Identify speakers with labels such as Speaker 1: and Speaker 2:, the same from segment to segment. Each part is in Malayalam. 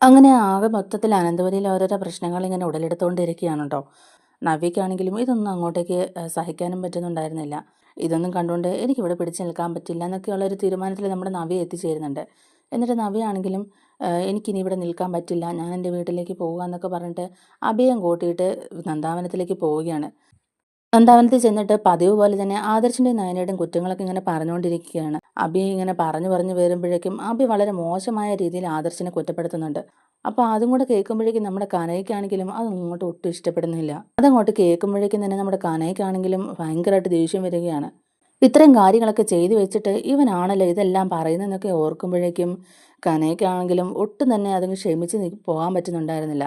Speaker 1: അങ്ങനെ ആകെ മൊത്തത്തിൽ അനന്തപുരിയിൽ ഓരോരോ പ്രശ്നങ്ങൾ ഇങ്ങനെ ഉടലെടുത്തുകൊണ്ടിരിക്കുകയാണ് കേട്ടോ നവ്യക്കാണെങ്കിലും ഇതൊന്നും അങ്ങോട്ടേക്ക് സഹിക്കാനും പറ്റുന്നുണ്ടായിരുന്നില്ല. ഇതൊന്നും കണ്ടുകൊണ്ട് എനിക്കിവിടെ പിടിച്ചു നിൽക്കാൻ പറ്റില്ല എന്നൊക്കെയുള്ള ഒരു തീരുമാനത്തിൽ നമ്മുടെ നവ്യ എത്തിച്ചേരുന്നുണ്ട്. എന്നിട്ട് നവ്യാണെങ്കിലും എനിക്കിനി ഇവിടെ നിൽക്കാൻ പറ്റില്ല ഞാൻ എന്റെ വീട്ടിലേക്ക് പോകുക എന്നൊക്കെ പറഞ്ഞിട്ട് അഭയം കൂട്ടിയിട്ട് നന്ദാവനത്തിലേക്ക് പോവുകയാണ്. നന്ദാവനത്തിൽ ചെന്നിട്ട് പതിവ് പോലെ തന്നെ ആദർശിന്റെയും നയനയുടെയും കുറ്റങ്ങളൊക്കെ ഇങ്ങനെ പറഞ്ഞുകൊണ്ടിരിക്കുകയാണ്. അബി ഇങ്ങനെ പറഞ്ഞു പറഞ്ഞു വരുമ്പോഴേക്കും അബി വളരെ മോശമായ രീതിയിൽ ആദർശിനെ കുറ്റപ്പെടുത്തുന്നുണ്ട്. അപ്പോൾ അതും കൂടെ കേൾക്കുമ്പോഴേക്കും നമ്മുടെ കനയ്ക്കാണെങ്കിലും അത് ഇങ്ങോട്ട് ഒട്ടും ഇഷ്ടപ്പെടുന്നില്ല. അതങ്ങോട്ട് കേൾക്കുമ്പോഴേക്കും തന്നെ നമ്മുടെ കനയ്ക്കാണെങ്കിലും ഭയങ്കരമായിട്ട് ദേഷ്യം വരികയാണ്. ഇത്രയും കാര്യങ്ങളൊക്കെ ചെയ്തു വെച്ചിട്ട് ഇവനാണല്ലോ ഇതെല്ലാം പറയുന്നതെന്നൊക്കെ ഓർക്കുമ്പോഴേക്കും കനയ്ക്കാണെങ്കിലും ഒട്ടും തന്നെ അതങ്ങ് ക്ഷമിച്ച് പോകാൻ പറ്റുന്നുണ്ടായിരുന്നില്ല.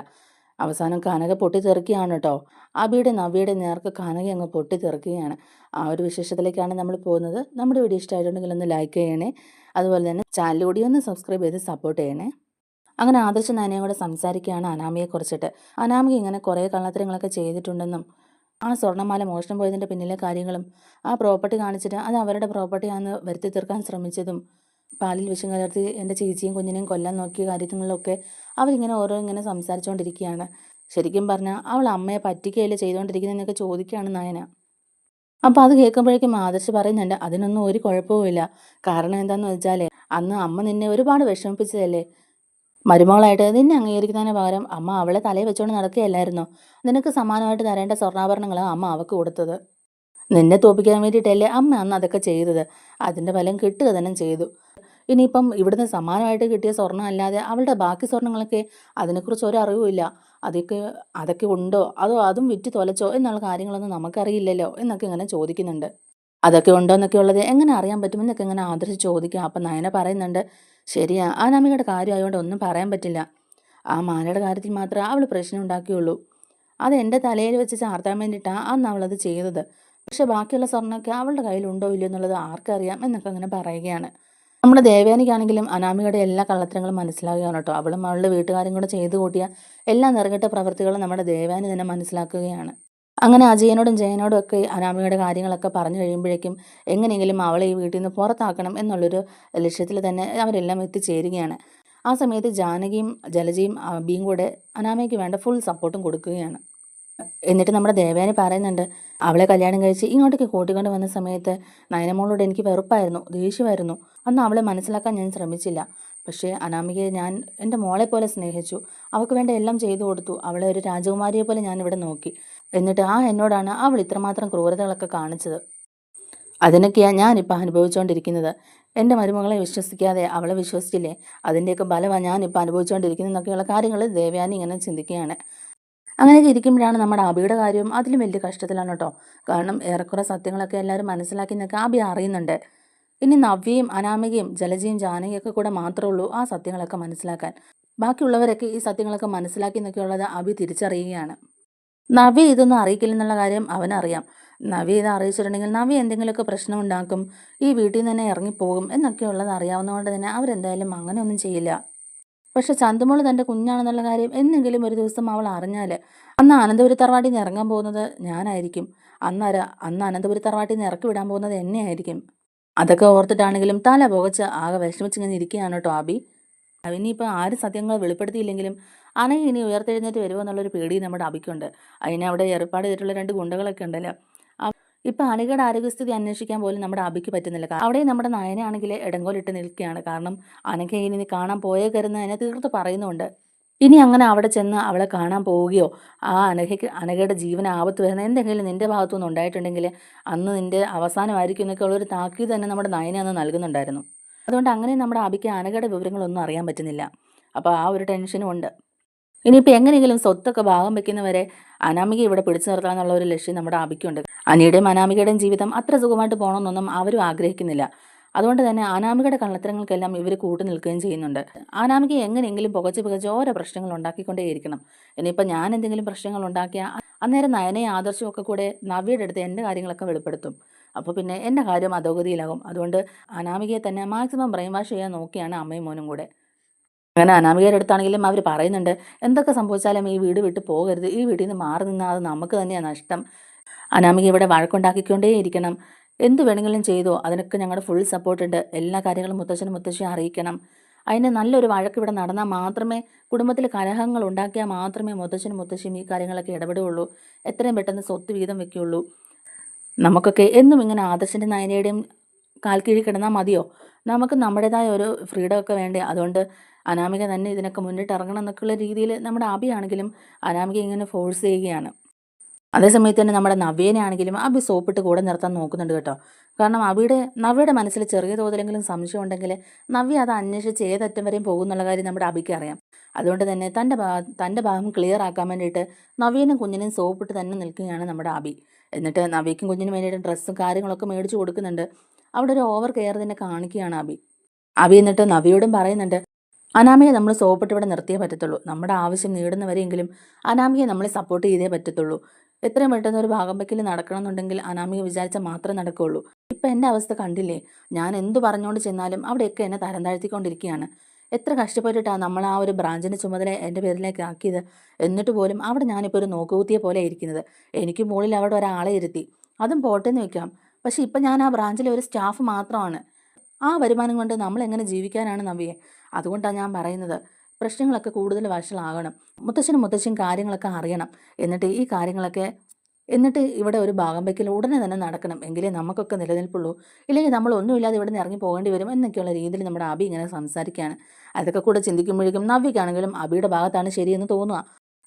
Speaker 1: അവസാനം കനക പൊട്ടിത്തെറിക്കുകയാണ് കേട്ടോ അബിയുടെ നവ്യയുടെ നേർക്ക് കനക അങ്ങ് പൊട്ടിത്തെറിക്കുകയാണ്. ആ ഒരു വിശേഷത്തിലേക്കാണ് നമ്മൾ പോകുന്നത്. നമ്മുടെ വീഡിയോ ഇഷ്ടമായിട്ടുണ്ടെങ്കിൽ ഒന്ന് ലൈക്ക് ചെയ്യണേ. അതുപോലെ തന്നെ ചാനൽ കൂടി ഒന്ന് സബ്സ്ക്രൈബ് ചെയ്ത് സപ്പോർട്ട് ചെയ്യണേ. അങ്ങനെ ആദർശ നാനയും കൂടെ സംസാരിക്കുകയാണ് അനാമിയെ കുറിച്ചിട്ട്. അനാമിക ഇങ്ങനെ കുറേ കള്ളത്തരങ്ങളൊക്കെ ചെയ്തിട്ടുണ്ടെന്നും ആ സ്വർണമാല മോഷണം പോയതിന്റെ പിന്നിലെ കാര്യങ്ങളും ആ പ്രോപ്പർട്ടി കാണിച്ചിട്ട് അത് അവരുടെ പ്രോപ്പർട്ടിയാണെന്ന് വരുത്തി തീർക്കാൻ ശ്രമിച്ചതും പാലിൽ വിഷം കലർത്തി എന്റെ ചേച്ചിയും കുഞ്ഞിനെയും കൊല്ലാൻ നോക്കിയ കാര്യങ്ങളിലൊക്കെ അവരിങ്ങനെ ഓരോ ഇങ്ങനെ സംസാരിച്ചുകൊണ്ടിരിക്കുകയാണ് ശരിക്കും പറഞ്ഞാൽ അവൾ അമ്മയെ പറ്റിക്കുകയല്ലേ ചെയ്തുകൊണ്ടിരിക്കുന്നതെന്നൊക്കെ ചോദിക്കുകയാണ് നയന. അപ്പോൾ അത് കേൾക്കുമ്പോഴേക്കും ആദർശ് പറയുന്നുണ്ട് അതിനൊന്നും ഒരു കുഴപ്പവുമില്ല കാരണം എന്താണെന്ന് വെച്ചാലേ അന്ന് അമ്മ നിന്നെ ഒരുപാട് വിഷമിപ്പിച്ചതല്ലേ. മരുമകളായിട്ട് നിന്നെ അംഗീകരിക്കുന്നതിന് പകരം അമ്മ അവളെ തലയിൽ വെച്ചുകൊണ്ട് നടക്കുകയല്ലായിരുന്നോ? നിനക്ക് സമാനമായിട്ട് തരേണ്ട സ്വർണാഭരണങ്ങൾ അമ്മ അവൾക്ക് കൊടുത്തത്. നിന്നെ തോപ്പിക്കാൻ വേണ്ടിയിട്ടല്ലേ അമ്മ അന്ന് അതൊക്കെ ചെയ്തത്. അതിന്റെ ഫലം കിട്ടുക തന്നെ ചെയ്തു. ഇനിയിപ്പം ഇവിടുന്ന് സമാനമായിട്ട് കിട്ടിയ സ്വർണം അല്ലാതെ അവളുടെ ബാക്കി സ്വർണങ്ങളൊക്കെ അതിനെക്കുറിച്ച് ഒരറിവുമില്ല അതൊക്കെ അതൊക്കെ ഉണ്ടോ? അതോ അതും വിറ്റ് തൊലച്ചോ? എന്നുള്ള കാര്യങ്ങളൊന്നും നമുക്കറിയില്ലല്ലോ എന്നൊക്കെ ഇങ്ങനെ ചോദിക്കുന്നുണ്ട്. അതൊക്കെ ഉണ്ടോ എന്നൊക്കെ ഉള്ളത് എങ്ങനെ അറിയാൻ പറ്റുമെന്നൊക്കെ ഇങ്ങനെ ആദർശ് ചോദിക്കുക അപ്പം നയന പറയുന്നുണ്ട് ശരിയാ ആ നമികയുടെ കാര്യമായതുകൊണ്ട് ഒന്നും പറയാൻ പറ്റില്ല. ആ മാലയുടെ കാര്യത്തിൽ മാത്രമേ അവൾ പ്രശ്നം ഉണ്ടാക്കിയുള്ളൂ. അത് എന്റെ തലയിൽ വെച്ച് ചാർത്താൻ വേണ്ടിയിട്ടാണ് അന്ന് അവളത് ചെയ്തത്. പക്ഷെ ബാക്കിയുള്ള സ്വർണമൊക്കെ അവളുടെ കയ്യിലുണ്ടോ ഇല്ലയോ എന്നുള്ളത് ആർക്കറിയാം എന്നൊക്കെ അങ്ങനെ പറയുകയാണ്. നമ്മുടെ ദേവയാനിക്കാണെങ്കിലും അനാമികയുടെ എല്ലാ കള്ളത്തരങ്ങളും മനസ്സിലാവുകയാണ് കേട്ടോ. അവളും അവളുടെ വീട്ടുകാരും കൂടെ ചെയ്തു കൂട്ടിയ എല്ലാ നിറകെട്ട പ്രവൃത്തികളും നമ്മുടെ ദേവയാനി തന്നെ മനസ്സിലാക്കുകയാണ്. അങ്ങനെ അജയനോടും ജയനോടും ഒക്കെ അനാമികയുടെ കാര്യങ്ങളൊക്കെ പറഞ്ഞു കഴിയുമ്പോഴേക്കും എങ്ങനെയെങ്കിലും അവളെ ഈ വീട്ടിൽ നിന്ന് പുറത്താക്കണം എന്നുള്ളൊരു ലക്ഷ്യത്തിൽ തന്നെ അവരെല്ലാം എത്തിച്ചേരുകയാണ്. ആ സമയത്ത് ജാനകിയും ജലജയും ബീം കൂടെ അനാമയ്ക്ക് വേണ്ട ഫുൾ സപ്പോർട്ടും കൊടുക്കുകയാണ്. എന്നിട്ട് നമ്മുടെ ദേവേനെ പറയുന്നുണ്ട് അവളെ കല്യാണം കഴിച്ച് ഇങ്ങോട്ടേക്ക് കൂട്ടിക്കൊണ്ട് വന്ന സമയത്ത് നയനമോളോട് എനിക്ക് വെറുപ്പായിരുന്നു ദേഷ്യമായിരുന്നു. അന്ന് അവളെ മനസ്സിലാക്കാൻ ഞാൻ ശ്രമിച്ചില്ല. പക്ഷേ അനാമികയെ ഞാൻ എന്റെ മോളെ പോലെ സ്നേഹിച്ചു. അവൾക്ക് വേണ്ട എല്ലാം ചെയ്തു കൊടുത്തു. അവളെ ഒരു രാജകുമാരിയെ പോലെ ഞാൻ ഇവിടെ നോക്കി. എന്നിട്ട് ആ എന്നോടാണ് അവൾ ഇത്രമാത്രം ക്രൂരതകളൊക്കെ കാണിച്ചത്. അതിനൊക്കെയാണ് ഞാനിപ്പോൾ അനുഭവിച്ചുകൊണ്ടിരിക്കുന്നത് എന്റെ മരുമകളെ വിശ്വസിക്കാതെ അവളെ വിശ്വസിച്ചില്ലേ? അതിന്റെയൊക്കെ ബലമാണ് ഞാനിപ്പോൾ അനുഭവിച്ചുകൊണ്ടിരിക്കുന്നതെന്നൊക്കെയുള്ള കാര്യങ്ങൾ ദേവയാനി ഇങ്ങനെ ചിന്തിക്കുകയാണ്. അങ്ങനെയൊക്കെ ഇരിക്കുമ്പോഴാണ് നമ്മുടെ അബിയുടെ കാര്യം അതിലും വലിയ കഷ്ടത്തിലാണ് കേട്ടോ. കാരണം ഏറെക്കുറെ സത്യങ്ങളൊക്കെ എല്ലാവരും മനസ്സിലാക്കി നിൽക്കുക അബി അറിയുന്നുണ്ട്. ഇനി നവ്യയും അനാമികയും ജലജയും ജാനകിയും ഒക്കെ കൂടെ മാത്രമേ ഉള്ളൂ ആ സത്യങ്ങളൊക്കെ മനസ്സിലാക്കാൻ. ബാക്കിയുള്ളവരൊക്കെ ഈ സത്യങ്ങളൊക്കെ മനസ്സിലാക്കി എന്നൊക്കെയുള്ളത് അബി തിരിച്ചറിയുകയാണ്. നവ്യ ഇതൊന്നും അറിയിക്കില്ലെന്നുള്ള കാര്യം അവനറിയാം. നവ്യ ഇത് അറിയിച്ചിട്ടുണ്ടെങ്കിൽ നവ്യ എന്തെങ്കിലുമൊക്കെ പ്രശ്നം ഉണ്ടാക്കും ഈ വീട്ടിൽ നിന്ന് തന്നെ ഇറങ്ങിപ്പോകും എന്നൊക്കെയുള്ളത് അറിയാവുന്നതുകൊണ്ട് തന്നെ അവരെന്തായാലും അങ്ങനെയൊന്നും ചെയ്യില്ല. പക്ഷെ ചന്തുമോൾ തന്റെ കുഞ്ഞാണെന്നുള്ള കാര്യം എന്നെങ്കിലും ഒരു ദിവസം അവൾ അറിഞ്ഞാൽ അന്ന് അനന്തപുരി തറവാട്ടിൽ നിന്ന് ഇറങ്ങാൻ പോകുന്നത് ഞാനായിരിക്കും. അന്നര അന്ന് അനന്തപുരി തറവാട്ടിൽ നിന്ന് ഇറക്കി വിടാൻ പോകുന്നത് എന്നെയായിരിക്കും. അതൊക്കെ ഓർത്തിട്ടാണെങ്കിലും തല പുകച്ച് ആകെ വിഷമിച്ചിങ്ങനെ ഇരിക്കുകയാണ് കേട്ടോ ആബി. അവനിപ്പോൾ ആരും സത്യങ്ങൾ വെളിപ്പെടുത്തിയില്ലെങ്കിലും അനയെ ഇനി ഉയർത്തെഴുന്നേറ്റ് വരുമോ എന്നുള്ളൊരു പേടി നമ്മുടെ അബിക്കുണ്ട് അതിനെ അവിടെ ഏർപ്പാട് ചെയ്തിട്ടുള്ള രണ്ട് ഗുണ്ടകളൊക്കെ ഉണ്ടല്ലോ. ഇപ്പം അനഘയുടെ ആരോഗ്യസ്ഥിതി അന്വേഷിക്കാൻ പോലും നമ്മുടെ അബിക്ക് പറ്റുന്നില്ല. അവിടെ നമ്മുടെ നയനാണെങ്കിൽ ഇടങ്കോലിട്ട് നിൽക്കുകയാണ്. കാരണം അനഘ ഇനി കാണാൻ പോയേ അതിനെ തീർത്ത് പറയുന്നുണ്ട്. ഇനി അങ്ങനെ അവിടെ ചെന്ന് അവളെ കാണാൻ പോവുകയോ ആ അനഘയ്ക്ക് അനഘയുടെ ജീവൻ ആപത്ത് വരുന്ന എന്തെങ്കിലും നിന്റെ ഭാഗത്തുനിന്ന് ഉണ്ടായിട്ടുണ്ടെങ്കിൽ അന്ന് നിന്റെ അവസാനമായിരിക്കും എന്നൊക്കെ ഉള്ളൊരു താക്കീത് തന്നെ നമ്മുടെ നയനെ അന്ന് നൽകുന്നുണ്ടായിരുന്നു. അതുകൊണ്ട് അങ്ങനെ നമ്മുടെ അബിക്ക് അനഘയുടെ വിവരങ്ങളൊന്നും അറിയാൻ പറ്റുന്നില്ല. അപ്പോൾ ആ ഒരു ടെൻഷനും ഉണ്ട്. ഇനിയിപ്പോൾ എങ്ങനെയെങ്കിലും സ്വത്തൊക്കെ ഭാഗം വെക്കുന്നവരെ അനാമിക ഇവിടെ പിടിച്ചു നിർത്തണം എന്നുള്ള ഒരു ലക്ഷ്യം നമ്മുടെ ആബിക്കുണ്ട് അനിയുടെയും അനാമികയുടെയും ജീവിതം അത്ര സുഖമായിട്ട് പോകണമെന്നൊന്നും അവരും ആഗ്രഹിക്കുന്നില്ല. അതുകൊണ്ട് തന്നെ അനാമികയുടെ കള്ളത്തരങ്ങൾക്കെല്ലാം ഇവർ കൂട്ടു നിൽക്കുകയും ചെയ്യുന്നുണ്ട്. അനാമിക എങ്ങനെയെങ്കിലും പുകച്ച് പുകച്ച് ഓരോ പ്രശ്നങ്ങൾ ഉണ്ടാക്കിക്കൊണ്ടേയിരിക്കണം. ഇനിയിപ്പോൾ ഞാൻ എന്തെങ്കിലും പ്രശ്നങ്ങൾ ഉണ്ടാക്കിയാൽ അന്നേരം നയനയും ആദർശവും ഒക്കെ കൂടെ നവ്യയുടെ അടുത്ത് എന്റെ കാര്യങ്ങളൊക്കെ വെളിപ്പെടുത്തും. അപ്പോൾ പിന്നെ എന്റെ കാര്യം അധോഗതിയിലാകും. അതുകൊണ്ട് അനാമികയെ തന്നെ മാക്സിമം ബ്രെയിൻ വാഷ് ചെയ്യാൻ നോക്കിയാണ് അമ്മയും മോനും കൂടെ. അങ്ങനെ അനാമികയുടെ അടുത്താണെങ്കിലും അവർ പറയുന്നുണ്ട് എന്തൊക്കെ സംഭവിച്ചാലും ഈ വീട് വിട്ട് പോകരുത്. ഈ വീട്ടിൽ നിന്ന് മാറി നിന്നാൽ അത് നമുക്ക് തന്നെയാണ് നഷ്ടം. അനാമിക ഇവിടെ വഴക്കുണ്ടാക്കിക്കൊണ്ടേ ഇരിക്കണം. എന്ത് വേണമെങ്കിലും ചെയ്തോ അതിനൊക്കെ ഞങ്ങളുടെ ഫുൾ സപ്പോർട്ട് ഉണ്ട്. എല്ലാ കാര്യങ്ങളും മുത്തച്ഛനും മുത്തശ്ശിയും അറിയിക്കണം. അതിന് നല്ലൊരു വഴക്ക് ഇവിടെ നടന്നാൽ മാത്രമേ കുടുംബത്തിൽ കലഹങ്ങൾ ഉണ്ടാക്കിയാൽ മാത്രമേ മുത്തച്ഛനും മുത്തശ്ശിയും ഈ കാര്യങ്ങളൊക്കെ ഇടപെടുകയുള്ളൂ. എത്രയും പെട്ടെന്ന് സ്വത്ത് വീതം വെക്കുകയുള്ളൂ. നമുക്കൊക്കെ എന്നും ഇങ്ങനെ ആദർശന്റെ നയനയുടെയും കാൽക്കീഴിൽ കിടന്നാൽ മതിയോ? നമുക്ക് നമ്മുടേതായ ഒരു ഫ്രീഡം ഒക്കെ വേണ്ടേ? അതുകൊണ്ട് അനാമിക തന്നെ ഇതിനൊക്കെ മുന്നിട്ട് ഇറങ്ങണം എന്നൊക്കെയുള്ള രീതിയിൽ നമ്മുടെ ആബിയാണെങ്കിലും അനാമിക ഇങ്ങനെ ഫോഴ്സ് ചെയ്യുകയാണ്. അതേസമയത്ത് തന്നെ നമ്മുടെ നവ്യേനെ ആണെങ്കിലും അബി സോപ്പിട്ട് കൂടെ നിർത്താൻ നോക്കുന്നുണ്ട് കേട്ടോ. കാരണം അബിയുടെ നവ്യയുടെ മനസ്സിൽ ചെറിയ തോതിലെങ്കിലും സംശയം ഉണ്ടെങ്കിൽ നവ്യ അത് അന്വേഷിച്ച് ഏതറ്റം വരെയും പോകുന്നുള്ള കാര്യം നമ്മുടെ അബിക്ക് അറിയാം. അതുകൊണ്ട് തന്നെ തന്റെ ഭാ തന്റെ ഭാഗം ക്ലിയർ ആക്കാൻ വേണ്ടിയിട്ട് നവ്യനും കുഞ്ഞിനും സോപ്പിട്ട് തന്നെ നിൽക്കുകയാണ് നമ്മുടെ അബി. എന്നിട്ട് നവ്യക്കും കുഞ്ഞിനും വേണ്ടിയിട്ട് ഡ്രസ്സും കാര്യങ്ങളൊക്കെ മേടിച്ച് കൊടുക്കുന്നുണ്ട്. അവിടെ ഒരു ഓവർ കെയർ തന്നെ കാണിക്കുകയാണ് അബി. അബി എന്നിട്ട് നവിയോടും പറയുന്നുണ്ട് അനാമിയെ നമ്മൾ സോപ്പിട്ട് ഇവിടെ നിർത്തിയേ പറ്റത്തുള്ളൂ. നമ്മുടെ ആവശ്യം നേടുന്നവരെയെങ്കിലും അനാമിയെ നമ്മളെ സപ്പോർട്ട് ചെയ്തേ പറ്റത്തുള്ളൂ. എത്രയും പെട്ടെന്ന് ഒരു ഭാഗം വയ്ക്കൽ നടക്കണമെന്നുണ്ടെങ്കിൽ അനാമിക വിചാരിച്ചാൽ മാത്രമേ നടക്കുകയുള്ളൂ. ഇപ്പം എന്റെ അവസ്ഥ കണ്ടില്ലേ? ഞാൻ എന്തു പറഞ്ഞുകൊണ്ട് ചെന്നാലും അവിടെയൊക്കെ എന്നെ തരം താഴ്ത്തിക്കൊണ്ടിരിക്കുകയാണ്. എത്ര കഷ്ടപ്പെട്ടിട്ടാണ് നമ്മൾ ആ ഒരു ബ്രാഞ്ചിന്റെ ചുമതല എന്റെ പേരിലേക്ക് ആക്കിയത്? എന്നിട്ട് പോലും അവിടെ ഞാനിപ്പോൾ ഒരു നോക്കുകൂത്തിയെ പോലെ ഇരിക്കുന്നത്. എനിക്ക് മുകളിൽ അവിടെ ഒരാളെ ഇരുത്തി. അതും പോട്ടെന്ന് വെക്കാം. പക്ഷേ ഇപ്പം ഞാൻ ആ ബ്രാഞ്ചിലെ ഒരു സ്റ്റാഫ് മാത്രമാണ്. ആ വരുമാനം കൊണ്ട് നമ്മൾ എങ്ങനെ ജീവിക്കാനാണ് നവിയെ? അതുകൊണ്ടാണ് ഞാൻ പറയുന്നത്. പ്രശ്നങ്ങളൊക്കെ കൂടുതൽ വഷളാകണം. മുത്തശ്ശനും മുത്തശ്ശനും കാര്യങ്ങളൊക്കെ അറിയണം. എന്നിട്ട് ഈ കാര്യങ്ങളൊക്കെ എന്നിട്ട് ഇവിടെ ഒരു ഭാഗം വയ്ക്കൽ ഉടനെ തന്നെ നടക്കണം. എങ്കിലേ നമുക്കൊക്കെ നിലനിൽപ്പുള്ളൂ. ഇല്ലെങ്കിൽ നമ്മൾ ഒന്നുമില്ലാതെ ഇവിടെ നിന്ന് ഇറങ്ങി പോകേണ്ടി വരും എന്നൊക്കെയുള്ള രീതിയിൽ നമ്മുടെ അബി ഇങ്ങനെ സംസാരിക്കുകയാണ് അതൊക്കെ കൂടെ ചിന്തിക്കുമ്പോഴേക്കും നവ്യക്കാണെങ്കിലും അബിയുടെ ഭാഗത്താണ് ശരിയെന്ന് തോന്നുക.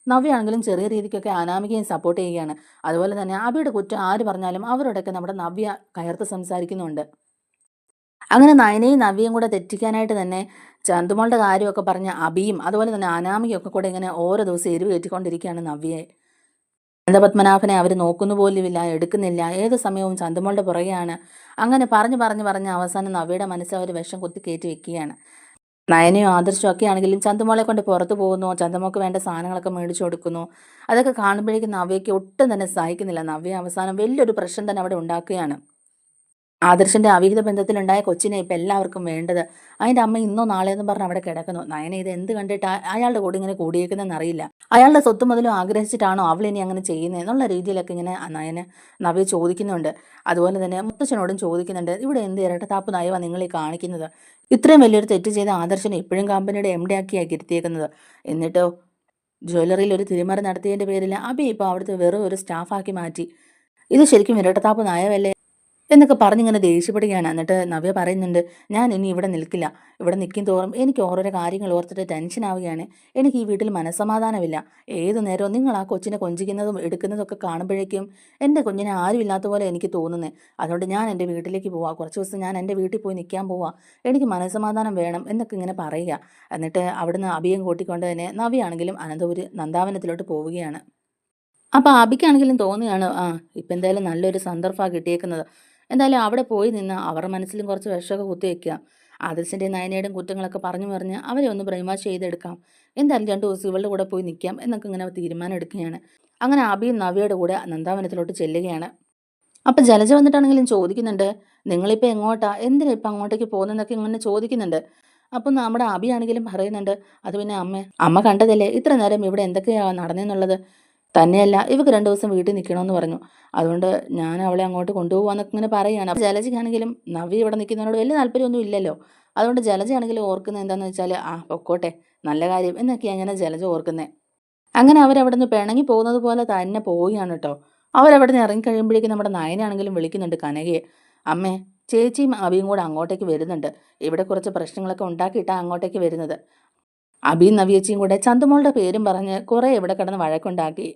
Speaker 1: നവ്യാണെങ്കിലും ചെറിയ രീതിക്കൊക്കെ അനാമികയും സപ്പോർട്ട് ചെയ്യുകയാണ്. അതുപോലെ തന്നെ അബിയുടെ കുറ്റം ആര് പറഞ്ഞാലും അവരോടൊക്കെ നമ്മുടെ നവ്യ കയർത്ത് സംസാരിക്കുന്നുണ്ട്. അങ്ങനെ നയനയും നവ്യയും കൂടെ തെറ്റിക്കാനായിട്ട് തന്നെ ചന്തുമോളുടെ കാര്യമൊക്കെ പറഞ്ഞ അബിയും അതുപോലെ തന്നെ അനാമികയും ഒക്കെ കൂടെ ഇങ്ങനെ ഓരോ ദിവസം എരിവ് കയറ്റിക്കൊണ്ടിരിക്കുകയാണ് നവ്യയെ. അനന്തപത്മനാഭനെ അവർ നോക്കുന്നു പോലുമില്ല എടുക്കുന്നില്ല ഏത് സമയവും ചന്തുമോളുടെ പുറകെയാണ്. അങ്ങനെ പറഞ്ഞു പറഞ്ഞു പറഞ്ഞ് അവസാനം നവ്യയുടെ മനസ്സിൽ അവർ വിഷം കുത്തി കയറ്റി വെക്കുകയാണ്. നയനയോ ആദർശവും ഒക്കെ ആണെങ്കിലും ചന്തുമോളെ കൊണ്ട് പുറത്തു പോകുന്നു ചന്തുമോൾക്ക് വേണ്ട സാധനങ്ങളൊക്കെ മേടിച്ചു കൊടുക്കുന്നു. അതൊക്കെ കാണുമ്പോഴേക്കും നവ്യയ്ക്ക് ഒട്ടും തന്നെ സഹായിക്കുന്നില്ല നവ്യ അവസാനം വലിയൊരു പ്രശ്നം തന്നെ അവിടെ ഉണ്ടാക്കുകയാണ്. ആദർശന്റെ അവിഹിത ബന്ധത്തിലുണ്ടായ കൊച്ചിനെ ഇപ്പം എല്ലാവർക്കും വേണ്ടത്. അതിന്റെ അമ്മ ഇന്നോ നാളെയെന്ന് പറഞ്ഞ് അവിടെ കിടക്കുന്നു. നയന ഇത് എന്ത് കണ്ടിട്ട് അയാളുടെ കൂടെ ഇങ്ങനെ കൂടിയേക്കുന്നതെന്ന് അറിയില്ല. അയാളുടെ സ്വത്ത് മുതലും ആഗ്രഹിച്ചിട്ടാണോ അവൾ ഇനി അങ്ങനെ ചെയ്യുന്നത് എന്നുള്ള രീതിയിലൊക്കെ ഇങ്ങനെ നയന നവ്യ ചോദിക്കുന്നുണ്ട്. അതുപോലെ തന്നെ മുത്തച്ഛനോടും ചോദിക്കുന്നുണ്ട്. ഇവിടെ എന്ത് ഇരട്ടത്താപ്പ് നയവ നിങ്ങൾ ഈ കാണിക്കുന്നത്? ഇത്രയും വലിയൊരു തെറ്റ് ചെയ്ത ആദർശനെ ഇപ്പോഴും കമ്പനിയുടെ എം ഡി ആക്കിയാക്കി ഇരുത്തിയേക്കുന്നത് എന്നിട്ടോ? ജ്വല്ലറിയിൽ ഒരു തിരിമറി നടത്തിയതിന്റെ പേരിൽ അബി ഇപ്പോൾ അവിടുത്തെ വെറും ഒരു സ്റ്റാഫാക്കി മാറ്റി. ഇത് ശരിക്കും ഇരട്ടത്താപ്പ് നയമല്ലേ എന്നൊക്കെ പറഞ്ഞിങ്ങനെ ദേഷ്യപ്പെടുകയാണ്. എന്നിട്ട് നവ്യ പറയുന്നുണ്ട് ഞാൻ ഇനി ഇവിടെ നിൽക്കില്ല. ഇവിടെ നിൽക്കും തോറും എനിക്ക് ഓരോരോ കാര്യങ്ങൾ ഓർത്തിട്ട് ടെൻഷൻ ആവുകയാണ്. എനിക്ക് ഈ വീട്ടിൽ മനസ്സമാധാനമില്ല. ഏതു നേരവും നിങ്ങൾ ആ കൊച്ചിനെ കൊഞ്ചിക്കുന്നതും എടുക്കുന്നതൊക്കെ കാണുമ്പോഴേക്കും എന്റെ കുഞ്ഞിനെ ആരും ഇല്ലാത്ത പോലെ എനിക്ക് തോന്നുന്നത് അതുകൊണ്ട് ഞാൻ എന്റെ വീട്ടിലേക്ക് പോവാം. കുറച്ച് ദിവസം ഞാൻ എന്റെ വീട്ടിൽ പോയി നിൽക്കാൻ പോവാം. എനിക്ക് മനസ്സമാധാനം വേണം എന്നൊക്കെ ഇങ്ങനെ പറയുക. എന്നിട്ട് അവിടുന്ന് അഭിയം കൂട്ടിക്കൊണ്ട് തന്നെ നവിയാണെങ്കിലും അനന്തപുരി നന്ദാവനത്തിലോട്ട് പോവുകയാണ്. അപ്പോൾ അബിക്കാണെങ്കിലും തോന്നുകയാണ് ആ ഇപ്പം എന്തായാലും നല്ലൊരു സന്ദർഭമാണ് കിട്ടിയേക്കുന്നത്. എന്തായാലും അവിടെ പോയി നിന്ന് അവരുടെ മനസ്സിലും കുറച്ച് വിഷമൊക്കെ കുത്തിവെക്കുക ആദർശിന്റെയും നയനയുടെയും കുറ്റങ്ങളൊക്കെ പറഞ്ഞു പറഞ്ഞ് അവരെ ഒന്ന് ബ്രൈമാഷ് ചെയ്തെടുക്കാം. എന്തായാലും രണ്ട് ദിവസം ഇവളുടെ കൂടെ പോയി നിൽക്കാം എന്നൊക്കെ ഇങ്ങനെ തീരുമാനം എടുക്കുകയാണ്. അങ്ങനെ അബിയും നവ്യയുടെ കൂടെ നന്ദാവനത്തിലോട്ട് ചെല്ലുകയാണ്. അപ്പം ജലജ വന്നിട്ടാണെങ്കിലും ചോദിക്കുന്നുണ്ട് നിങ്ങളിപ്പോൾ എങ്ങോട്ടാ? എന്തിനാ ഇപ്പം അങ്ങോട്ടേക്ക് പോകുന്നതെന്നൊക്കെ ഇങ്ങനെ ചോദിക്കുന്നുണ്ട്. അപ്പം നമ്മുടെ അബിയാണെങ്കിലും പറയുന്നുണ്ട് അത് പിന്നെ അമ്മ അമ്മ കണ്ടതല്ലേ? ഇത്ര നേരം ഇവിടെ എന്തൊക്കെയാണ് നടന്നെന്നുള്ളത്? തന്നെയല്ല ഇവക്ക് രണ്ട് ദിവസം വീട്ടിൽ നിൽക്കണമെന്ന് പറഞ്ഞു. അതുകൊണ്ട് ഞാൻ അവളെ അങ്ങോട്ട് കൊണ്ടുപോകാമെന്നൊക്കെ ഇങ്ങനെ പറയുകയാണ് അപ്പോൾ ജലജയ്ക്കാണെങ്കിലും നവി ഇവിടെ നിൽക്കുന്നതിനോട് വലിയ താല്പര്യമൊന്നും ഇല്ലല്ലോ. അതുകൊണ്ട് ജലജയാണെങ്കിലും ഓർക്കുന്നത് എന്താണെന്ന് വെച്ചാൽ ആ പൊക്കോട്ടെ നല്ല കാര്യം എന്നൊക്കെയാണ് അങ്ങനെ ജലജ ഓർക്കുന്നത് അങ്ങനെ അവരവിടെ നിന്ന് പിണങ്ങി പോകുന്നത് പോലെ തന്നെ പോവുകയാണ് കേട്ടോ അവരവിടെ നിന്ന് ഇറങ്ങി കഴിയുമ്പോഴേക്കും നമ്മുടെ നയനാണെങ്കിലും വിളിക്കുന്നുണ്ട് കനകയെ. അമ്മേ ചേച്ചിയും അബിയും കൂടെ അങ്ങോട്ടേക്ക് വരുന്നുണ്ട്. ഇവിടെ കുറച്ച് പ്രശ്നങ്ങളൊക്കെ ഉണ്ടാക്കിയിട്ടാണ് അങ്ങോട്ടേക്ക് വരുന്നത്. അബിയും നവിയച്ചിയും കൂടെ ചന്തുമോളുടെ പേരും പറഞ്ഞ് കുറേ ഇവിടെ കിടന്ന് വഴക്കുണ്ടാക്കി.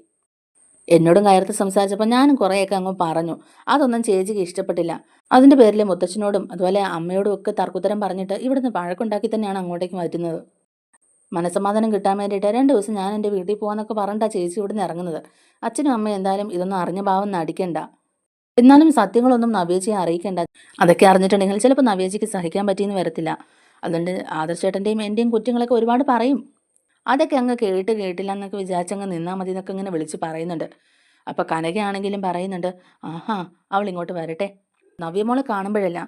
Speaker 1: എന്നോടും നേരത്തെ സംസാരിച്ചപ്പോൾ ഞാനും കുറേയൊക്കെ അങ്ങ് പറഞ്ഞു. അതൊന്നും ചേച്ചിക്ക് ഇഷ്ടപ്പെട്ടില്ല. അതിന്റെ പേരിൽ മുത്തച്ഛനോടും അതുപോലെ അമ്മയോടും ഒക്കെ തർക്കുത്തരം പറഞ്ഞിട്ട് ഇവിടുന്ന് വഴക്കുണ്ടാക്കി തന്നെയാണ് അങ്ങോട്ടേക്ക് മാറ്റുന്നത്. മനസ്സമാധാനം കിട്ടാൻ വേണ്ടിയിട്ട് രണ്ട് ദിവസം ഞാൻ എന്റെ വീട്ടിൽ പോകാന്നൊക്കെ പറഞ്ഞിട്ടാ ചേച്ചി ഇവിടുന്ന് ഇറങ്ങുന്നത്. അച്ഛനും അമ്മയും എന്തായാലും ഇതൊന്നും അറിഞ്ഞ ഭാവം നടിക്കണ്ട. എന്നാലും സത്യങ്ങളൊന്നും നവ്യേച്ചിയെ അറിയിക്കേണ്ട. അതൊക്കെ അറിഞ്ഞിട്ടുണ്ടെങ്കിൽ ചിലപ്പോൾ നവ്യേച്ചിക്ക് സഹിക്കാൻ പറ്റിയെന്ന് വരത്തില്ല. അതുകൊണ്ട് ആദർശേട്ടന്റെയും എന്റെയും കുറ്റങ്ങളൊക്കെ ഒരുപാട് പറയും. അതൊക്കെ അങ്ങ് കേട്ട് കേട്ടില്ല എന്നൊക്കെ വിചാരിച്ചങ്ങ് നിന്നാൽ മതി എന്നൊക്കെ ഇങ്ങനെ വിളിച്ച് പറയുന്നുണ്ട്. അപ്പോൾ കനകയാണെങ്കിലും പറയുന്നുണ്ട് ആഹാ അവൾ ഇങ്ങോട്ട് വരട്ടെ. നവ്യമോളെ കാണുമ്പോഴല്ല.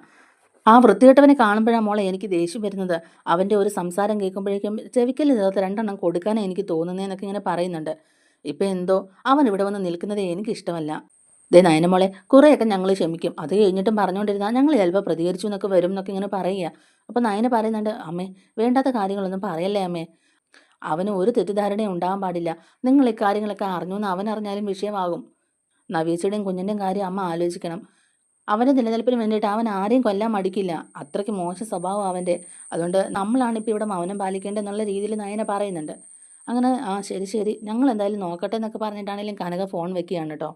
Speaker 1: ആ വൃത്തികെട്ടവനെ കാണുമ്പോഴാണ് മോളെ എനിക്ക് ദേഷ്യം വരുന്നത്. അവന്റെ ഒരു സംസാരം കേൾക്കുമ്പോഴേക്കും ചെവിക്കൽ ചേർത്ത് രണ്ടെണ്ണം കൊടുക്കാനേ എനിക്ക് തോന്നുന്നതെന്നൊക്കെ ഇങ്ങനെ പറയുന്നുണ്ട്. ഇപ്പം എന്തോ അവൻ ഇവിടെ വന്ന് നിൽക്കുന്നതേ എനിക്ക് ഇഷ്ടമല്ല. ദേ നയനമോളെ കുറേയൊക്കെ ഞങ്ങൾ ക്ഷമിക്കും. അത് കഴിഞ്ഞിട്ടും പറഞ്ഞുകൊണ്ടിരുന്നാൽ ഞങ്ങൾ ചിലപ്പോൾ പ്രതികരിച്ചു എന്നൊക്കെ വരും എന്നൊക്കെ ഇങ്ങനെ പറയുക. അപ്പോൾ നയന പറയുന്നുണ്ട് അമ്മേ വേണ്ടാത്ത കാര്യങ്ങളൊന്നും പറയല്ലേ അമ്മേ. അവന് ഒരു തെറ്റിദ്ധാരണയും ഉണ്ടാകാൻ പാടില്ല. നിങ്ങൾ ഇക്കാര്യങ്ങളൊക്കെ കാര്യങ്ങളൊക്കെ അറിഞ്ഞു എന്ന് അവൻ അറിഞ്ഞാലും വിഷയമാകും. നവീച്ചയുടെയും കുഞ്ഞിന്റെയും കാര്യം അമ്മ ആലോചിക്കണം. അവന്റെ നിലനിൽപ്പിന് വേണ്ടിയിട്ട് അവൻ ആരെയും കൊല്ലാൻ മടിക്കില്ല. അത്രയ്ക്ക് മോശം സ്വഭാവം അവന്റെ അതുകൊണ്ട് നമ്മളാണ് ഇപ്പോൾ ഇവിടെ മൗനം പാലിക്കേണ്ടതെന്നുള്ള രീതിയിൽ നയന പറയുന്നുണ്ട്. അങ്ങനെ ആ ശരി ശരി. ഞങ്ങൾ എന്തായാലും നോക്കട്ടെ എന്നൊക്കെ പറഞ്ഞിട്ടാണെങ്കിലും കനക ഫോൺ വെക്കുകയാണ് കേട്ടോ.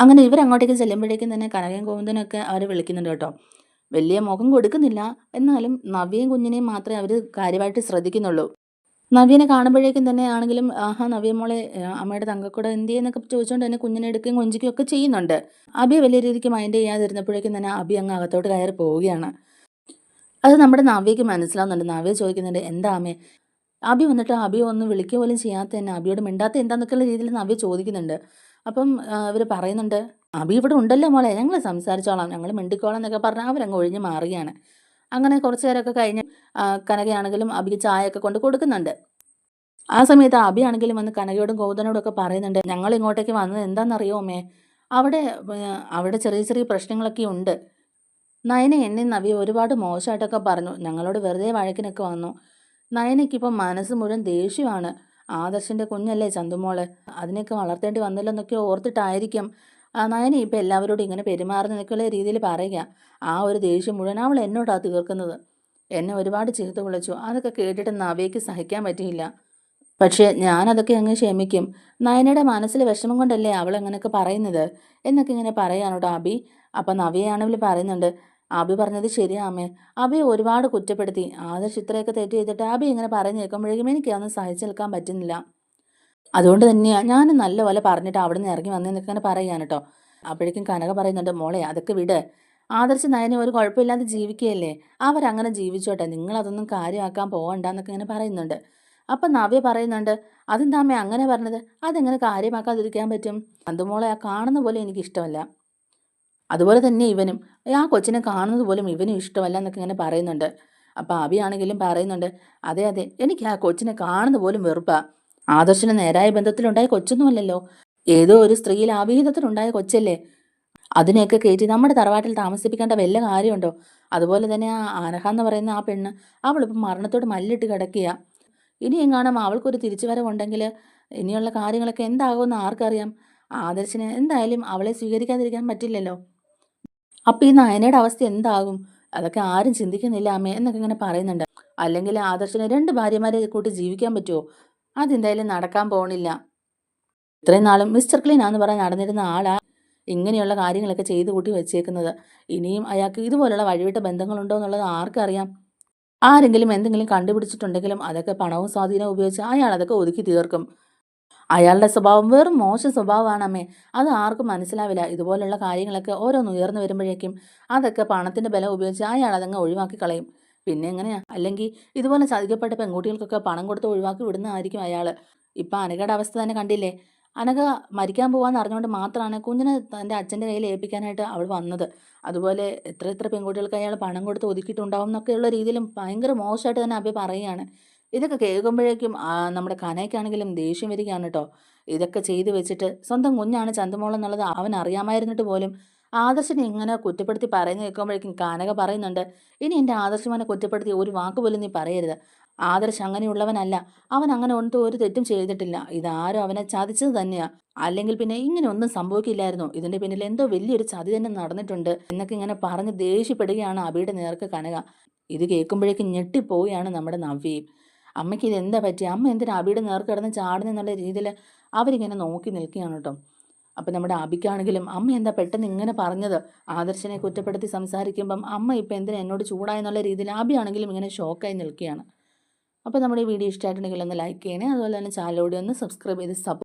Speaker 1: അങ്ങനെ ഇവരങ്ങോട്ടേക്ക് ചെല്ലുമ്പോഴേക്കും തന്നെ കനകയും ഗോവിന്ദനൊക്കെ അവർ വിളിക്കുന്നുണ്ട് കേട്ടോ. വലിയ മുഖം കൊടുക്കുന്നില്ല. എന്നാലും നവ്യയും കുഞ്ഞിനെയും മാത്രമേ അവർ കാര്യമായിട്ട് ശ്രദ്ധിക്കുന്നുള്ളൂ. നവ്യനെ കാണുമ്പോഴേക്കും തന്നെ ആണെങ്കിലും ആഹാ നവ്യ മോളെ ആ, അമ്മയുടെ തങ്കക്കൂടെ എന്ത് ചെയ്യുന്നൊക്കെ ചോദിച്ചുകൊണ്ട് തന്നെ കുഞ്ഞിനെ എടുക്കുകയും കൊഞ്ചിക്കുകയും ഒക്കെ ചെയ്യുന്നുണ്ട്. അബി വലിയ രീതിക്ക് മൈൻഡ് ചെയ്യാതിരുന്നപ്പോഴേക്കും തന്നെ അബി അങ്ങ് അകത്തോട്ട് കയറി പോവുകയാണ്. അത് നമ്മുടെ നവ്യക്ക് മനസ്സിലാവുന്നുണ്ട്. നവ്യ ചോദിക്കുന്നുണ്ട് എന്താ അമ്മേ? അബി വന്നിട്ട് അബി ഒന്ന് വിളിക്കുക പോലും ചെയ്യാത്ത തന്നെ അബിയോട് മിണ്ടാത്ത എന്താന്നൊക്കെയുള്ള രീതിയിൽ നവ്യ ചോദിക്കുന്നുണ്ട്. അപ്പം ഇവർ പറയുന്നുണ്ട് അബി ഇവിടെ ഉണ്ടല്ലോ മോളെ ഞങ്ങൾ സംസാരിച്ചോളാം ഞങ്ങൾ മിണ്ടിക്കോളാം എന്നൊക്കെ പറഞ്ഞാൽ അവരങ്ങ് ഒഴിഞ്ഞ് മാറുകയാണ്. അങ്ങനെ കുറച്ചു നേരമൊക്കെ കഴിഞ്ഞ് കനകയാണെങ്കിലും അബിക്ക് ചായയൊക്കെ കൊണ്ട് കൊടുക്കുന്നുണ്ട്. ആ സമയത്ത് അബി ആണെങ്കിലും വന്ന് കനകയോടും ഗോതനോടും ഒക്കെ പറയുന്നുണ്ട് ഞങ്ങൾ ഇങ്ങോട്ടേക്ക് വന്നത് എന്താണെന്നറിയോ അമ്മേ അവിടെ അവിടെ ചെറിയ ചെറിയ പ്രശ്നങ്ങളൊക്കെ ഉണ്ട്. നയന എന്നെ നവി ഒരുപാട് മോശമായിട്ടൊക്കെ പറഞ്ഞു. ഞങ്ങളോട് വെറുതെ വഴക്കിനൊക്കെ വന്നു. നയനയ്ക്കിപ്പം മനസ്സ് മുഴുവൻ ദേഷ്യമാണ്. ആദർശിന്റെ കുഞ്ഞല്ലേ ചന്തുമോൾ? അതിനെയൊക്കെ വളർത്തേണ്ടി വന്നല്ലോ എന്നൊക്കെ ഓർത്തിട്ടായിരിക്കും നയന ഇപ്പം എല്ലാവരോടും ഇങ്ങനെ പെരുമാറുന്ന നിൽക്കുള്ള രീതിയിൽ പറയുക ആ ഒരു ദേഷ്യം മുഴുവൻ അവൾ എന്നോടാ തീർക്കുന്നത്. എന്നെ ഒരുപാട് ചീത്ത വിളിച്ചു. അതൊക്കെ കേട്ടിട്ട് നവ്യയ്ക്ക് സഹിക്കാൻ പറ്റിയില്ല. പക്ഷേ ഞാനതൊക്കെ അങ്ങ് ക്ഷമിക്കും. നയനയുടെ മനസ്സിൽ വിഷമം കൊണ്ടല്ലേ അവൾ അങ്ങനെയൊക്കെ പറയുന്നത്? എന്നൊക്കെ ഇങ്ങനെ പറയാനോട്ടോ അബി. അപ്പം നവ്യയാണെങ്കിൽ പറയുന്നുണ്ട് അബി പറഞ്ഞത് ശരിയാ അമ്മേ. അബി ഒരുപാട് കുറ്റപ്പെടുത്തി. ആദർശ് ഇത്രയൊക്കെ തെറ്റ് ചെയ്തിട്ട് അബി ഇങ്ങനെ പറഞ്ഞു കേൾക്കുമ്പോഴേക്കും എനിക്ക് അതൊന്നും സഹിച്ചു നിൽക്കാൻ പറ്റുന്നില്ല. അതുകൊണ്ട് തന്നെയാണ് ഞാൻ നല്ല പോലെ പറഞ്ഞിട്ട് അവിടെ നിന്ന് ഇറങ്ങി വന്നതെന്നൊക്കെ ഇങ്ങനെ പറയുകയാണ് കേട്ടോ അപ്പോഴേക്കും കനക പറയുന്നുണ്ട് മോളെ അതൊക്കെ വിട്. ആദർശ നയനെ ഒരു കുഴപ്പമില്ലാതെ ജീവിക്കുകയല്ലേ? അവരങ്ങനെ ജീവിച്ചോട്ടെ. നിങ്ങളതൊന്നും കാര്യമാക്കാൻ പോകണ്ട എന്നൊക്കെ ഇങ്ങനെ പറയുന്നുണ്ട്. അപ്പം നവ്യ പറയുന്നുണ്ട് അതെന്താ അമ്മ അങ്ങനെ പറഞ്ഞത്? അതെങ്ങനെ കാര്യമാക്കാതിരിക്കാൻ പറ്റും? അതുമോളെ ആ കാണുന്ന പോലെ എനിക്ക് ഇഷ്ടമല്ല. അതുപോലെ തന്നെ ഇവനും. ആ കൊച്ചിനെ കാണുന്നത് പോലും ഇവനും ഇഷ്ടമല്ല എന്നൊക്കെ ഇങ്ങനെ പറയുന്നുണ്ട്. അപ്പം അബിയാണെങ്കിലും പറയുന്നുണ്ട് അതെ അതെ. എനിക്ക് ആ കൊച്ചിനെ കാണുന്ന പോലും വെറുപ്പാ. ആദർശന് നേരായ ബന്ധത്തിലുണ്ടായ കൊച്ചൊന്നുമല്ലല്ലോ. ഏതോ ഒരു സ്ത്രീയിൽ ആവിഹിതത്തിലുണ്ടായ കൊച്ചല്ലേ. അതിനെയൊക്കെ കയറ്റി നമ്മുടെ തറവാട്ടിൽ താമസിപ്പിക്കേണ്ട വല്ല കാര്യമുണ്ടോ? അതുപോലെ തന്നെ ആ ആനഹ എന്ന് പറയുന്ന ആ പെണ്ണ് അവളിപ്പം മരണത്തോട് മല്ലിട്ട് കിടക്കുക ഇനി എങ്ങാനും അവൾക്കൊരു തിരിച്ചുവരവുണ്ടെങ്കിൽ ഇനിയുള്ള കാര്യങ്ങളൊക്കെ എന്താകുമെന്ന് ആർക്കറിയാം? ആദർശിന് എന്തായാലും അവളെ സ്വീകരിക്കാതിരിക്കാൻ പറ്റില്ലല്ലോ. അപ്പം ഈ നയനയുടെ അവസ്ഥ എന്താകും? അതൊക്കെ ആരും ചിന്തിക്കുന്നില്ല അമ്മേ എന്നൊക്കെ ഇങ്ങനെ പറയുന്നുണ്ട്. അല്ലെങ്കിൽ ആദർശന് രണ്ട് ഭാര്യമാരെ കൂട്ടി ജീവിക്കാൻ പറ്റുമോ അതെന്തായാലും നടക്കാൻ പോണില്ല. ഇത്രയും നാളും മിസ്റ്റർ ക്ലീൻ ആന്ന് പറഞ്ഞ് നടന്നിരുന്ന ആളാ ഇങ്ങനെയുള്ള കാര്യങ്ങളൊക്കെ ചെയ്തു കൂട്ടി വെച്ചേക്കുന്നത്. ഇനിയും അയാൾക്ക് ഇതുപോലുള്ള വഴിവിട്ട ബന്ധങ്ങളുണ്ടോ എന്നുള്ളത് ആർക്കറിയാം. ആരെങ്കിലും എന്തെങ്കിലും കണ്ടുപിടിച്ചിട്ടുണ്ടെങ്കിലും അതൊക്കെ പണവും സ്വാധീനവും ഉപയോഗിച്ച് അയാൾ അതൊക്കെ ഒതുക്കി തീർക്കും. അയാളുടെ സ്വഭാവം വെറും മോശ സ്വഭാവമാണ് അമ്മേ അത് ആർക്കും മനസ്സിലാവില്ല. ഇതുപോലുള്ള കാര്യങ്ങളൊക്കെ ഓരോന്ന് ഉയർന്നു വരുമ്പോഴേക്കും അതൊക്കെ പണത്തിന്റെ ബലം ഉപയോഗിച്ച് അയാൾ അതങ്ങ് ഒഴിവാക്കി കളയും. പിന്നെ എങ്ങനെയാ? അല്ലെങ്കിൽ ഇതുപോലെ ചതിക്കപ്പെട്ട പെൺകുട്ടികൾക്കൊക്കെ പണം കൊടുത്ത് ഒഴിവാക്കി വിടുന്നതായിരിക്കും അയാൾ ഇപ്പം അനഘയുടെ അവസ്ഥ തന്നെ കണ്ടില്ലേ? അനഘ മരിക്കാൻ പോവാന്ന് അറിഞ്ഞുകൊണ്ട് മാത്രമാണ് കുഞ്ഞിനെ തന്റെ അച്ഛന്റെ കയ്യിൽ ഏൽപ്പിക്കാനായിട്ട് അവൾ വന്നത്. അതുപോലെ എത്ര എത്ര പെൺകുട്ടികൾക്ക് അയാൾ പണം കൊടുത്ത് ഒതുക്കിയിട്ടുണ്ടാവും എന്നൊക്കെയുള്ള രീതിയിലും ഭയങ്കര മോശമായിട്ട് തന്നെ അഭി പറയുകയാണ്. ഇതൊക്കെ കേൾക്കുമ്പോഴേക്കും നമ്മുടെ കനയ്ക്കാണെങ്കിലും ദേഷ്യം വരികയാണ് കേട്ടോ ഇതൊക്കെ ചെയ്തു വെച്ചിട്ട് സ്വന്തം കുഞ്ഞാണ് ചന്തമോൾ എന്നുള്ളത് അവൻ അറിയാമായിരുന്നിട്ട് പോലും ആദർശനെ ഇങ്ങനെ കുറ്റപ്പെടുത്തി പറയുന്നു കേൾക്കുമ്പോഴേക്കും കാനക പറയുന്നുണ്ട് ഇനി എന്റെ ആദർശമാനെ കുറ്റപ്പെടുത്തി ഒരു വാക്ക് പോലും നീ പറയരുത്. ആദർശ് അങ്ങനെയുള്ളവനല്ല. അവൻ അങ്ങനെ ഒന്നും ഒരു തെറ്റും ചെയ്തിട്ടില്ല. ഇതാരും അവനെ ചതിച്ചത് തന്നെയാ. അല്ലെങ്കിൽ പിന്നെ ഇങ്ങനെ ഒന്നും സംഭവിക്കില്ലായിരുന്നു. ഇതിന്റെ പിന്നിൽ എന്തോ വലിയൊരു ചതി തന്നെ നടന്നിട്ടുണ്ട് എന്നൊക്കെ ഇങ്ങനെ പറഞ്ഞ് ദേഷ്യപ്പെടുകയാണ് അബിയുടെ നേർക്ക് കനക. ഇത് കേൾക്കുമ്പോഴേക്കും ഞെട്ടിപ്പോവുകയാണ് നമ്മുടെ നവ്യയും. അമ്മയ്ക്ക് ഇത് എന്താ പറ്റി അമ്മ എന്തിനാ അബിയുടെ നേർക്ക് കിടന്ന് ചാടുന്നെന്നുള്ള രീതിയിൽ അവരിങ്ങനെ നോക്കി നിൽക്കുകയാണ് കേട്ടോ. അപ്പം നമ്മുടെ അബിക്കാണെങ്കിലും അമ്മ എന്താ പെട്ടെന്ന് ഇങ്ങനെ പറഞ്ഞത്? ആദർശനെ കുറ്റപ്പെടുത്തി സംസാരിക്കുമ്പം അമ്മ ഇപ്പം എന്തിനാ എന്നോട് ചൂടായെന്നുള്ള രീതിയിൽ ആബിയാണെങ്കിലും ഇങ്ങനെ ഷോക്കായി നിൽക്കുകയാണ്. അപ്പോൾ നമ്മുടെ ഈ വീഡിയോ ഇഷ്ടമായിട്ടുണ്ടെങ്കിൽ ഒന്ന് ലൈക്ക് ചെയ്യണേ. അതുപോലെ തന്നെ ചാനലോട് ഒന്ന് സബ്സ്ക്രൈബ് ചെയ്ത് സപ്പോർട്ട്